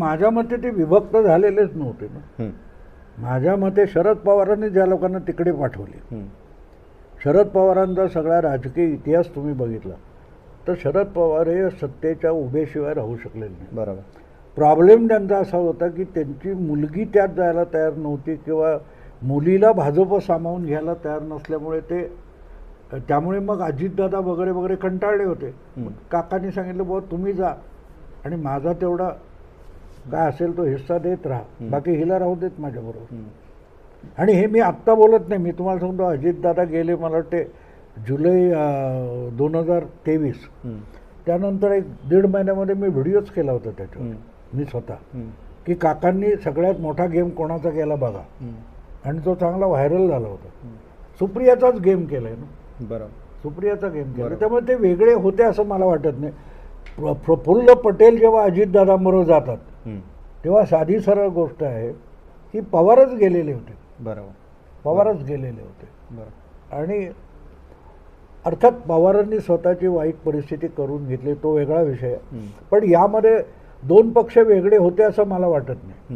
माझ्या मते ते विभक्त झालेलेच नव्हते ना. हं, माझ्या मते शरद पवारांनी ज्या लोकांना तिकडे पाठवले शरद पवारांचा सगळा राजकीय इतिहास तुम्ही बघितला तर शरद पवार हे सत्तेच्या उभेशिवाय राहू शकलेले नाही. बरोबर. प्रॉब्लेम त्यांचा असा होता की त्यांची मुलगी त्यात जायला तयार नव्हती किंवा मुलीला भाजप सामावून घ्यायला तयार नसल्यामुळे ते त्यामुळे मग अजितदादा वगैरे वगैरे कंटाळले होते. काकांनी सांगितलं बुवा तुम्ही जा आणि माझा तेवढा काय असेल तो हिस्सा देत राहा. बाकी हिला राहू देत माझ्याबरोबर. आणि हे मी आत्ता बोलत नाही मी तुम्हाला सांगतो अजितदादा गेले मला वाटते जुलै दोन हजार तेवीस. त्यानंतर एक दीड महिन्यामध्ये मी व्हिडिओच केला होता त्याच्यावर. मी स्वतः. की काकांनी सगळ्यात मोठा गेम कोणाचा केला बघा. आणि तो चांगला व्हायरल झाला होता. सुप्रियाचाच गेम केलाय ना. बरोबर सुप्रियाचा गेम केला. त्यामुळे ते वेगळे होते असं मला वाटत नाही. प्र- प्रफुल्ल पटेल जेव्हा अजितदादांबरोबर जातात तेव्हा साधी सरळ गोष्ट आहे की पवारच गेलेले होते. बरोबर. पवारच गेलेले होते. बरोबर. आणि अर्थात पवारांनी स्वतःची वाईट परिस्थिती करून घेतली तो वेगळा विषय. पण यामध्ये दोन पक्ष वेगळे होते असं मला वाटत नाही.